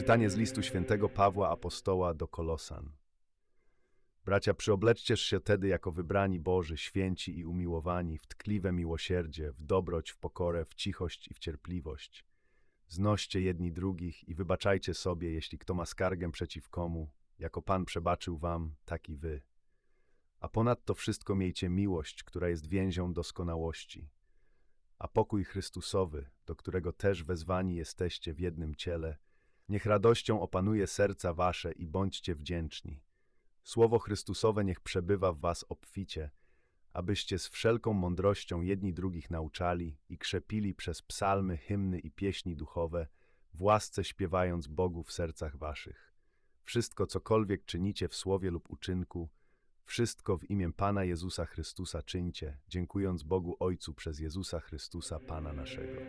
Czytanie z listu świętego Pawła Apostoła do Kolosan. Bracia, przyobleczcież się tedy jako wybrani Boży, święci i umiłowani, w tkliwe miłosierdzie, w dobroć, w pokorę, w cichość i w cierpliwość. Znoście jedni drugich i wybaczajcie sobie, jeśli kto ma skargę przeciw komu, jako Pan przebaczył wam, tak i wy. A ponadto wszystko miejcie miłość, która jest więzią doskonałości. A pokój Chrystusowy, do którego też wezwani jesteście w jednym ciele, niech radością opanuje serca wasze i bądźcie wdzięczni. Słowo Chrystusowe niech przebywa w was obficie, abyście z wszelką mądrością jedni drugich nauczali i krzepili przez psalmy, hymny i pieśni duchowe, w łasce śpiewając Bogu w sercach waszych. Wszystko, cokolwiek czynicie w słowie lub uczynku, wszystko w imię Pana Jezusa Chrystusa czyńcie, dziękując Bogu Ojcu przez Jezusa Chrystusa, Pana naszego.